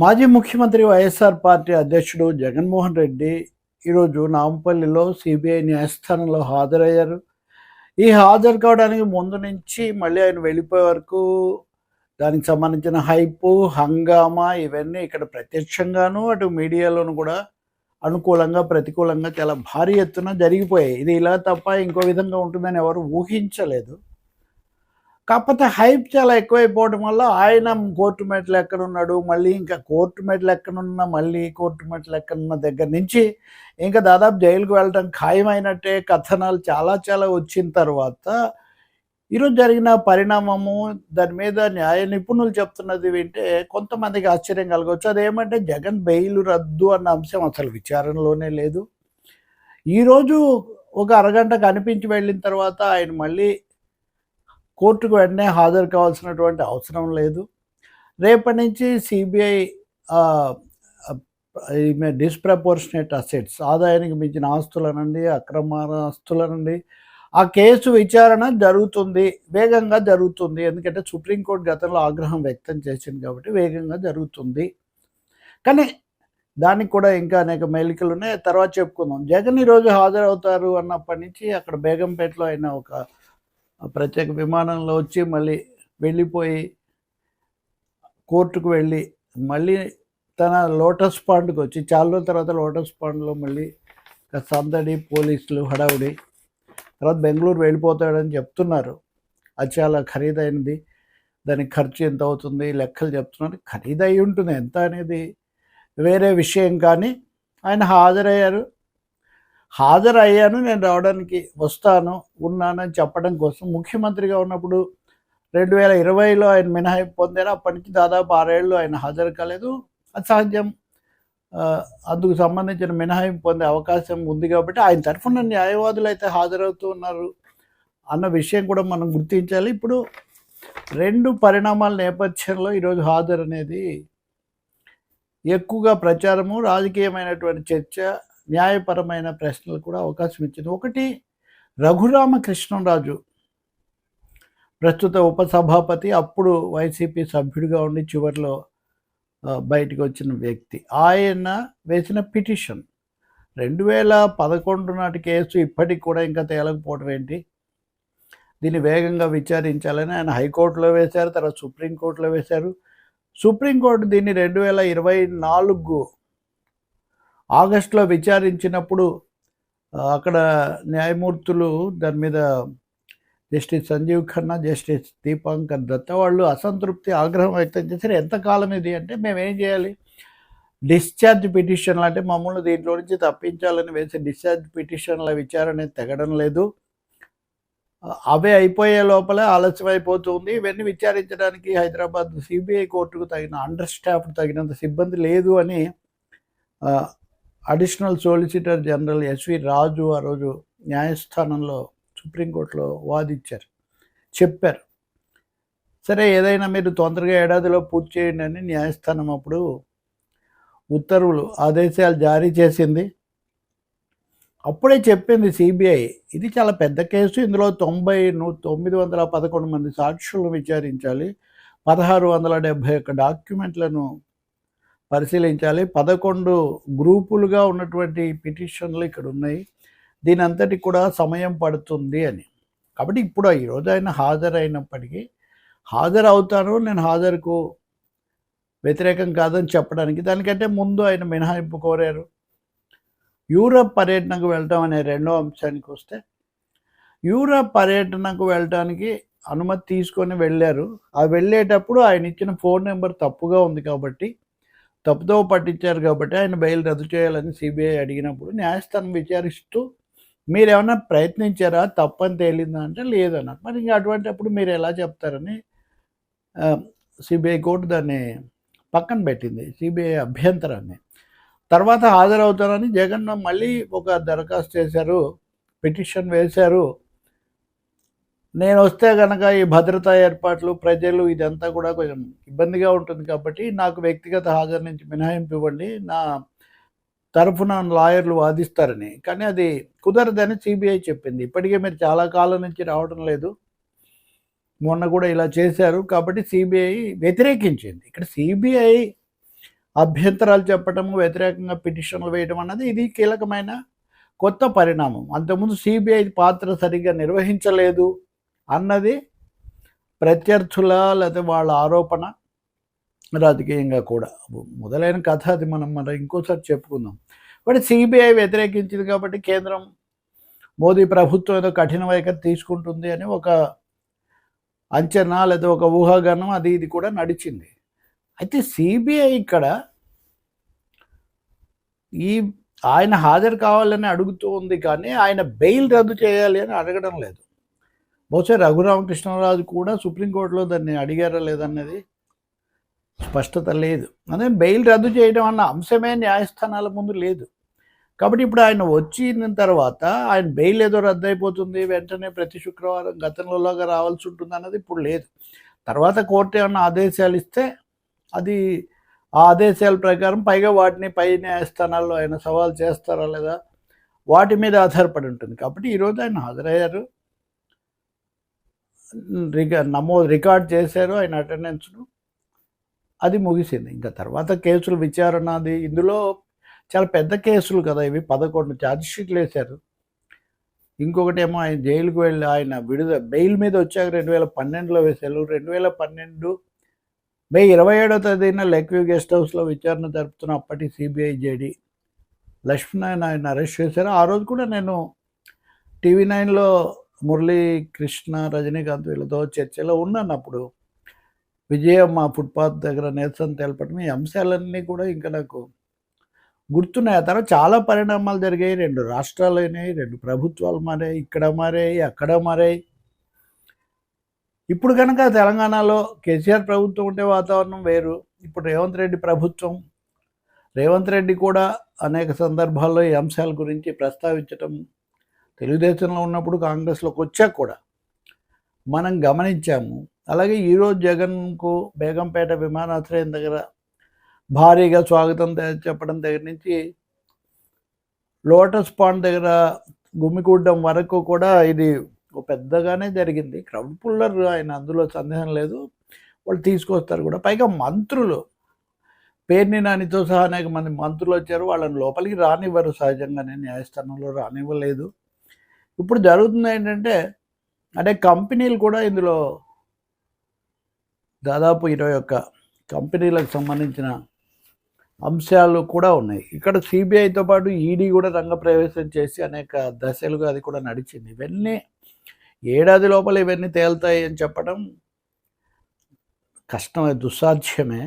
మాజీ ముఖ్యమంత్రి వైఎస్ఆర్ పార్టీ అధ్యక్షుడు జగన్మోహన్ రెడ్డి ఈరోజు నాంపల్లిలో సిబిఐ న్యాయస్థానంలో హాజరయ్యారు. ఈ హాజరు కావడానికి ముందు నుంచి మళ్ళీ ఆయన వెళ్ళిపోయే వరకు దానికి సంబంధించిన హైపు హంగామా ఇవన్నీ ఇక్కడ ప్రత్యక్షంగాను అటు మీడియాలోను కూడా అనుకూలంగా ప్రతికూలంగా చాలా భారీ ఎత్తున జరిగిపోయాయి. ఇది ఇలా తప్ప ఇంకో విధంగా ఉంటుందని ఎవరు ఊహించలేదు. కాకపోతే హైప్ చాలా ఎక్కువైపోవడం వల్ల ఆయన కోర్టు మెట్లు ఎక్కడున్నాడు మళ్ళీ ఇంకా కోర్టు మెట్లు ఎక్కడున్న మళ్ళీ కోర్టు మెట్లు ఎక్కడున్న దగ్గర నుంచి ఇంకా దాదాపు జైలుకు వెళ్ళడం ఖాయమైనట్టే కథనాలు చాలా చాలా వచ్చిన తర్వాత ఈరోజు జరిగిన పరిణామము దాని మీద న్యాయ నిపుణులు చెప్తున్నది వింటే కొంతమందికి ఆశ్చర్యం కలగవచ్చు. అదేమంటే జగన్ బెయిల్ రద్దు అన్న అంశం అసలు విచారణలోనే లేదు. ఈరోజు ఒక అరగంట కనిపించి వెళ్ళిన తర్వాత ఆయన మళ్ళీ కోర్టుకు వెంటనే హాజరు కావాల్సినటువంటి అవసరం లేదు. రేపటి నుంచి సిబిఐ డిస్ప్రపోర్షనేట్ అసెట్స్ ఆదాయానికి మించిన ఆస్తులనండి అక్రమ ఆస్తులనండి ఆ కేసు విచారణ జరుగుతుంది వేగంగా జరుగుతుంది. ఎందుకంటే సుప్రీంకోర్టు గతంలో ఆగ్రహం వ్యక్తం చేసింది కాబట్టి వేగంగా జరుగుతుంది. కానీ దానికి కూడా ఇంకా అనేక మేలికలు ఉన్నాయి. తర్వాత చెప్పుకుందాం. జగన్ ఈరోజు హాజరవుతారు అన్నప్పటి నుంచి అక్కడ బేగంపేటలో అయిన ఒక ప్రత్యేక విమానంలో వచ్చి మళ్ళీ వెళ్ళిపోయి కోర్టుకు వెళ్ళి మళ్ళీ తన లోటస్ పాండ్కి వచ్చి చాలా రోజుల తర్వాత లోటస్ పాండ్లో మళ్ళీ సందడి పోలీసులు హడావుడి. తర్వాత బెంగళూరు వెళ్ళిపోతాడని చెప్తున్నారు. అది చాలా ఖరీదైనది. దానికి ఖర్చు ఎంత అవుతుంది? లెక్కలు చెప్తున్నారు. ఖరీదై ఉంటుంది. ఎంత అనేది వేరే విషయం కానీ ఆయన హాజరయ్యారు. హాజరయ్యాను నేను రావడానికి వస్తాను ఉన్నానని చెప్పడం కోసం ముఖ్యమంత్రిగా ఉన్నప్పుడు రెండు వేల ఇరవైలో ఆయన మినహాయింపు పొందారు. అప్పటి నుంచి దాదాపు ఆరేళ్ళు ఆయన హాజరు కాలేదు. అది సహజం అందుకు సంబంధించిన మినహాయింపు పొందే అవకాశం ఉంది కాబట్టి ఆయన తరఫున న్యాయవాదులు అయితే హాజరవుతూ ఉన్నారు అన్న విషయం కూడా మనం గుర్తించాలి. ఇప్పుడు రెండు పరిణామాల నేపథ్యంలో ఈరోజు హాజరు అనేది ఎక్కువగా ప్రచారము రాజకీయమైనటువంటి చర్చ న్యాయపరమైన ప్రశ్నలు కూడా అవకాశం ఇచ్చింది. ఒకటి రఘురామకృష్ణరాజు ప్రస్తుత ఉపసభాపతి అప్పుడు వైసీపీ సభ్యుడిగా ఉండి చివరిలో బయటకు వచ్చిన వ్యక్తి. ఆయన వేసిన పిటిషన్. రెండు వేల పదకొండు నాటి కేసు ఇప్పటికి కూడా ఇంకా తేలకపోవడం ఏంటి? దీన్ని వేగంగా విచారించాలని ఆయన హైకోర్టులో వేశారు తర్వాత సుప్రీంకోర్టులో వేశారు. సుప్రీంకోర్టు దీన్ని రెండు వేల ఇరవై నాలుగు ఆగస్టులో విచారించినప్పుడు అక్కడ న్యాయమూర్తులు దాని మీద జస్టిస్ సంజీవ్ ఖన్నా జస్టిస్ దీపాంకర్ దత్త వాళ్ళు అసంతృప్తి ఆగ్రహం వ్యక్తం చేశారు. ఎంతకాలం ఇది అంటే మేము ఏం చేయాలి? డిశ్చార్జ్ పిటిషన్లు అంటే మమ్మల్ని దీంట్లో నుంచి తప్పించాలని వేసే డిశ్చార్జ్ పిటిషన్ల విచారణ తెగడం లేదు. అవే అయిపోయే లోపల ఆలస్యం అయిపోతుంది ఇవన్నీ విచారించడానికి హైదరాబాద్ సిబిఐ కోర్టుకు తగిన అండర్ స్టాఫ్ తగినంత సిబ్బంది లేదు అని additional solicitor general S V Raju ఆ రోజు న్యాయస్థానంలో సుప్రీంకోర్టులో వాదించారు చెప్పారు. సరే ఏదైనా మీరు తొందరగా ఏడాదిలో పూర్తి చేయండి అని న్యాయస్థానం అప్పుడు ఉత్తర్వులు ఆదేశాలు జారీ చేసింది. అప్పుడే చెప్పింది సిబిఐ ఇది చాలా పెద్ద కేసు ఇందులో తొంభై తొమ్మిది వందల పదకొండు మంది సాక్షులను విచారించాలి. పదహారు వందల డెబ్భై ఒక్క డాక్యుమెంట్లను పరిశీలించాలి. పదకొండు గ్రూపులుగా ఉన్నటువంటి పిటిషన్లు ఇక్కడ ఉన్నాయి. దీని అంతటి కూడా సమయం పడుతుంది అని. కాబట్టి ఇప్పుడు ఈరోజు ఆయన హాజరైనప్పటికీ హాజరు అవుతాను నేను హాజరుకు వ్యతిరేకం కాదని చెప్పడానికి దానికంటే ముందు ఆయన మినహాయింపు కోరారు. యూరప్ పర్యటనకు వెళ్ళటం అనే రెండో అంశానికి వస్తే యూరప్ పర్యటనకు వెళ్ళటానికి అనుమతి తీసుకొని వెళ్ళారు. ఆ వెళ్ళేటప్పుడు ఆయన ఇచ్చిన ఫోన్ నెంబర్ తప్పుగా ఉంది కాబట్టి తప్పుదో పట్టించారు కాబట్టి ఆయన బెయిల్ రద్దు చేయాలని సిబిఐ అడిగినప్పుడు న్యాయస్థానం విచారిస్తూ మీరు ఏమైనా ప్రయత్నించారా? తప్పని తేలిందా? అంటే లేదన్నారు. మరి ఇంకా అటువంటిప్పుడు మీరు ఎలా చెప్తారని సిబిఐ కోర్టు దాన్ని పక్కన పెట్టింది సిబిఐ అభ్యంతరాన్ని. తర్వాత హాజరవుతారని జగన్ మళ్ళీ ఒక దరఖాస్తు చేశారు పిటిషన్ వేశారు నేను వస్తే కనుక ఈ భద్రతా ఏర్పాట్లు ప్రజలు ఇదంతా కూడా కొంచెం ఇబ్బందిగా ఉంటుంది కాబట్టి నాకు వ్యక్తిగత హాజరు నుంచి మినహాయింపు ఇవ్వండి. నా తరఫున లాయర్లు వాదిస్తారని. కానీ అది కుదరదని సిబిఐ చెప్పింది. ఇప్పటికే మీరు చాలా కాలం నుంచి రావడం లేదు. మొన్న కూడా ఇలా చేశారు కాబట్టి సిబిఐ వ్యతిరేకించింది. ఇక్కడ సిబిఐ అభ్యంతరాలు చెప్పటము వ్యతిరేకంగా పిటిషన్లు వేయడం అన్నది ఇది కీలకమైన కొత్త పరిణామం. అంతకుముందు సిబిఐ పాత్ర సరిగ్గా నిర్వహించలేదు. అన్నది ప్రత్యర్థుల లేకపోతే వాళ్ళ ఆరోపణ రాజకీయంగా కూడా. మొదలైన కథ అది మనం మనం ఇంకోసారి చెప్పుకుందాం. బట్ సిబిఐ వ్యతిరేకించింది కాబట్టి కేంద్రం మోదీ ప్రభుత్వం ఏదో కఠిన వైఖరి తీసుకుంటుంది అని ఒక అంచనా లేదా ఒక ఊహాగానం అది ఇది కూడా నడిచింది. అయితే సిబిఐ ఇక్కడ ఈ ఆయన హాజరు కావాలని అడుగుతూ ఉంది కానీ ఆయన బెయిల్ రద్దు చేయాలి అని అడగడం లేదు. బహుశా రఘురామకృష్ణరాజు కూడా సుప్రీంకోర్టులో దాన్ని అడిగారా లేదన్నది స్పష్టత లేదు. అదే బెయిల్ రద్దు చేయడం అన్న అంశమే న్యాయస్థానాల ముందు లేదు. కాబట్టి ఇప్పుడు ఆయన వచ్చిన తర్వాత ఆయన బెయిల్ ఏదో రద్దు అయిపోతుంది వెంటనే ప్రతి శుక్రవారం గతంలోలాగా రావాల్సి ఉంటుంది అన్నది ఇప్పుడు లేదు. తర్వాత కోర్టు ఏమన్నా ఆదేశాలు ఇస్తే అది ఆ ఆదేశాల ప్రకారం పైగా వాటిని పై న్యాయస్థానాల్లో ఆయన సవాల్ చేస్తారా లేదా వాటి మీద ఆధారపడి ఉంటుంది. కాబట్టి ఈరోజు ఆయన హాజరయ్యారు. నమోదు రికార్డ్ చేశారు ఆయన అటెండెన్స్ను. అది ముగిసింది. ఇంకా తర్వాత కేసులు విచారణ అది. ఇందులో చాలా పెద్ద కేసులు కదా ఇవి. పదకొండు ఛార్జ్షీట్లు వేశారు. ఇంకొకటి ఏమో ఆయన జైలుకు వెళ్ళి ఆయన విడుదల బెయిల్ మీద వచ్చాక రెండు వేల పన్నెండులో వేశారు. రెండు వేల పన్నెండు మే ఇరవై ఏడో తేదీన లెక్వ్యూ గెస్ట్ హౌస్లో విచారణ జరుపుతున్న అప్పటి సిబిఐ జేడి లక్ష్మీనారాయణ ఆయన అరెస్ట్ చేశారు. ఆ రోజు కూడా నేను టీవీ నైన్లో మురళీ కృష్ణ రజనీకాంత్ వీళ్ళతో చర్చలో ఉన్నాను అప్పుడు విజయమ్మ ఫుట్పాత్ దగ్గర నిరసన తెలపడం ఈ అంశాలన్నీ కూడా ఇంకా నాకు గుర్తున్నాయి. ఆ తర్వాత చాలా పరిణామాలు జరిగాయి. రెండు రాష్ట్రాలు అయినాయి రెండు ప్రభుత్వాలు మారాయి ఇక్కడ మారాయి అక్కడ మారాయి. ఇప్పుడు కనుక తెలంగాణలో కేసీఆర్ ప్రభుత్వం ఉంటే వాతావరణం వేరు. ఇప్పుడు రేవంత్ రెడ్డి ప్రభుత్వం రేవంత్ రెడ్డి కూడా అనేక సందర్భాల్లో ఈ అంశాల గురించి ప్రస్తావించటం తెలుగుదేశంలో ఉన్నప్పుడు కాంగ్రెస్లోకి వచ్చాక కూడా మనం గమనించాము. అలాగే ఈరోజు జగన్కు బేగంపేట విమానాశ్రయం దగ్గర భారీగా స్వాగతం చెప్పడం దగ్గర నుంచి లోటస్ పాండ్ దగ్గర గుమ్మికూడడం వరకు కూడా ఇది పెద్దగానే జరిగింది. క్రౌడ్ పుల్లర్ ఆయన అందులో సందేహం లేదు. వాళ్ళు తీసుకొస్తారు కూడా. పైగా మంత్రులు పేర్ని నానితో సహా అనేక మంది మంత్రులు వచ్చారు. వాళ్ళని లోపలికి రానివ్వరు సహజంగానే. న్యాయస్థానంలో రానివ్వలేదు. ఇప్పుడు జరుగుతుంది ఏంటంటే అంటే కంపెనీలు కూడా ఇందులో దాదాపు ఇరవై ఒక్క కంపెనీలకు సంబంధించిన అంశాలు కూడా ఉన్నాయి. ఇక్కడ సిబిఐతో పాటు ఈడీ కూడా రంగప్రవేశం చేసి అనేక దశలుగా అది కూడా నడిచింది. ఇవన్నీ ఏడాది లోపల ఇవన్నీ తేలుతాయి అని చెప్పడం కష్టమే దుస్సాధ్యమే.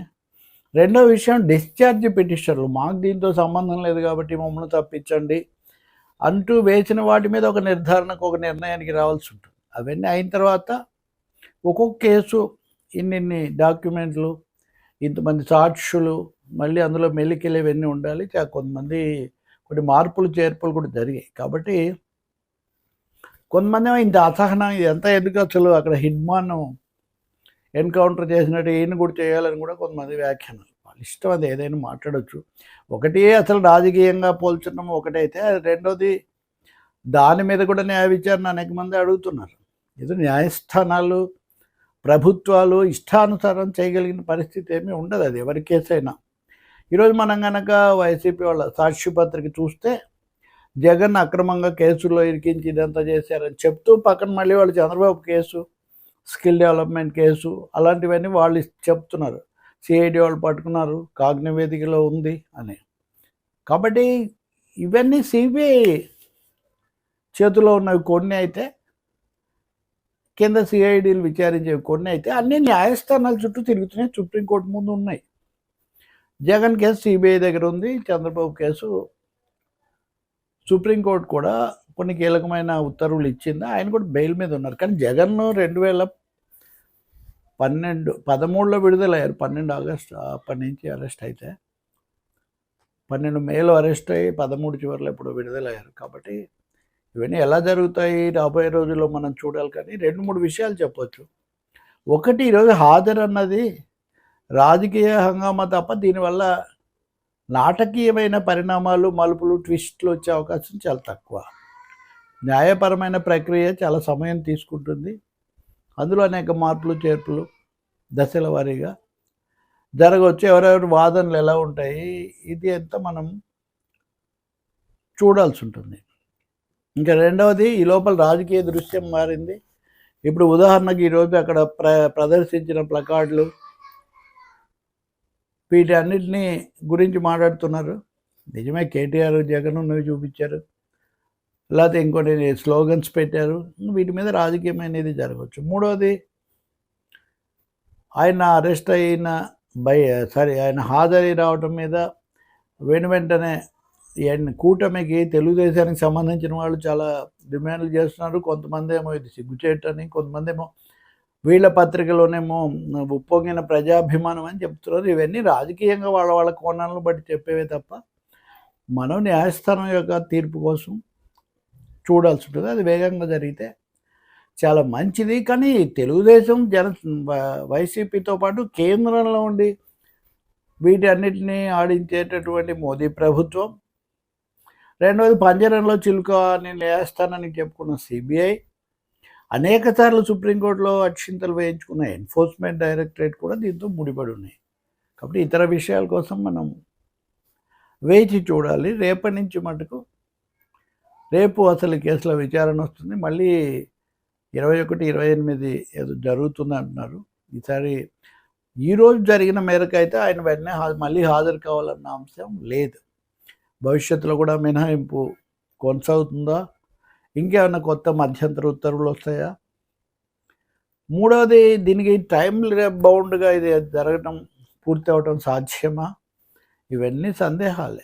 రెండో విషయం డిశ్చార్జ్ పిటిషన్లు. మాకు దీంతో సంబంధం లేదు కాబట్టి మమ్మల్ని తప్పించండి. అంటూ వేసిన వాటి మీద ఒక నిర్ధారణకు ఒక నిర్ణయానికి రావాల్సి ఉంటుంది. అవన్నీ అయిన తర్వాత ఒక్కొక్క కేసు ఇన్నిన్ని డాక్యుమెంట్లు ఇంతమంది సాక్షులు మళ్ళీ అందులో మెల్లికెళ్ళి ఇవన్నీ ఉండాలి. కొంతమంది కొన్ని మార్పులు చేర్పులు కూడా జరిగాయి. కాబట్టి కొంతమంది ఇంత అసహనం ఎంత ఎందుకు అసలు అక్కడ హిడ్మాన్ ఎన్కౌంటర్ చేసినట్టు ఈయన కూడా చేయాలని కూడా కొంతమంది వ్యాఖ్యానాలు. వాళ్ళు ఇష్టం అది ఏదైనా మాట్లాడవచ్చు ఒకటి అసలు రాజకీయంగా పోల్చడం ఒకటైతే రెండోది దాని మీద కూడా న్యాయ విచారణ అనేక మంది అడుగుతున్నారు. ఏదో న్యాయస్థానాలు ప్రభుత్వాలు ఇష్టానుసారం చేయగలిగిన పరిస్థితి ఏమీ ఉండదు అది ఎవరి కేసైనా. ఈరోజు మనం కనుక వైసీపీ వాళ్ళ సాక్షిపత్రిక చూస్తే జగన్ అక్రమంగా కేసుల్లో ఇరికించి ఇదంతా చేశారని చెప్తూ పక్కన మళ్ళీ వాళ్ళు Chandrababu case skill development case అలాంటివన్నీ వాళ్ళు చెప్తున్నారు. సిఐడి వాళ్ళు పట్టుకున్నారు కాగ్నివేదికలో ఉంది అని. కాబట్టి ఇవన్నీ సిబిఐ చేతిలో ఉన్నవి కొన్ని అయితే కింద సిఐడీలు విచారించేవి కొన్ని అయితే అన్ని న్యాయస్థానాల చుట్టూ తిరుగుతున్నాయి సుప్రీంకోర్టు ముందు ఉన్నాయి. జగన్ కేసు సిబిఐ దగ్గర ఉంది చంద్రబాబు కేసు సుప్రీంకోర్టు కూడా కొన్ని కీలకమైన ఉత్తర్వులు ఇచ్చింది ఆయన కూడా బెయిల్ మీద ఉన్నారు. కానీ జగన్ రెండు వేల పన్నెండు పదమూడులో విడుదలయ్యారు. పన్నెండు ఆగస్టు అప్పటి నుంచి అరెస్ట్ అయితే. పన్నెండు మేలో అరెస్ట్ అయ్యి పదమూడు చివరిలో ఇప్పుడు విడుదలయ్యారు. కాబట్టి ఇవన్నీ ఎలా జరుగుతాయి? రాబోయే రోజుల్లో మనం చూడాలి కానీ రెండు మూడు విషయాలు చెప్పొచ్చు. ఒకటి ఈరోజు హాజరు అన్నది రాజకీయ హంగామా తప్ప దీనివల్ల నాటకీయమైన పరిణామాలు మలుపులు ట్విస్ట్లు వచ్చే అవకాశం చాలా తక్కువ. న్యాయపరమైన ప్రక్రియ చాలా సమయం తీసుకుంటుంది. అందులో అనేక మార్పులు చేర్పులు దశల వారీగా జరగవచ్చు. ఎవరెవరి వాదనలు ఎలా ఉంటాయి ఇది అంతా మనం చూడాల్సి ఉంటుంది. ఇంకా రెండవది ఈ లోపల రాజకీయ దృశ్యం మారింది. ఇప్పుడు ఉదాహరణకి ఈరోజు అక్కడ ప్ర ప్రదర్శించిన ప్లకార్డులు వీటన్నిటినీ గురించి మాట్లాడుతున్నారు. నిజమే కేటీఆర్ జగన్ నువ్వు చూపించారు. లేకపోతే ఇంకోటి స్లోగన్స్ పెట్టారు. వీటి మీద రాజకీయం అనేది జరగవచ్చు. మూడవది ఆయన అరెస్ట్ అయిన బై సారీ ఆయన హాజరై రావటం మీద వెను వెంటనే ఈయన కూటమికి తెలుగుదేశానికి సంబంధించిన వాళ్ళు చాలా డిమాండ్లు చేస్తున్నారు. కొంతమంది ఏమో ఇది సిగ్గుచేటని కొంతమంది ఏమో వీళ్ళ పత్రికలోనేమో ఉప్పొంగిన ప్రజాభిమానం అని చెప్తున్నారు. ఇవన్నీ రాజకీయంగా వాళ్ళ వాళ్ళ కోణాలను బట్టి చెప్పేవే తప్ప మనం న్యాయస్థానం యొక్క తీర్పు కోసం చూడాల్సి ఉంటుంది. అది వేగంగా జరిగితే చాలా మంచిది. కానీ తెలుగుదేశం జన వైసీపీతో పాటు కేంద్రంలో ఉండి వీటన్నిటిని ఆడించేటటువంటి మోదీ ప్రభుత్వం రెండవది పంజరంలో చిలుక అని న్యాయస్థానానికి చెప్పుకున్న సిబిఐ అనేక సార్లు సుప్రీంకోర్టులో అక్షింతలు వేయించుకున్న ఎన్ఫోర్స్మెంట్ డైరెక్టరేట్ కూడా దీంతో ముడిపడి ఉన్నాయి. కాబట్టి ఇతర విషయాల కోసం మనం వేచి చూడాలి. రేపటి నుంచి మటుకు రేపు అసలు కేసులో కేసుల విచారణ వస్తుంది. మళ్ళీ ఇరవై ఒకటి ఇరవై ఎనిమిది ఏదో జరుగుతుంది అంటున్నారు. ఈసారి ఈరోజు జరిగిన మేరకు అయితే ఆయన వెంటనే హా- మళ్ళీ హాజరు కావాలన్న అంశం లేదు. భవిష్యత్తులో కూడా మినహాయింపు కొనసాగుతుందా? ఇంకేమైనా కొత్త మధ్యంతర ఉత్తర్వులు వస్తాయా? మూడవది దీనికి టైం బౌండ్గా ఇది జరగటం పూర్తి అవ్వటం సాధ్యమా? ఇవన్నీ సందేహాలే.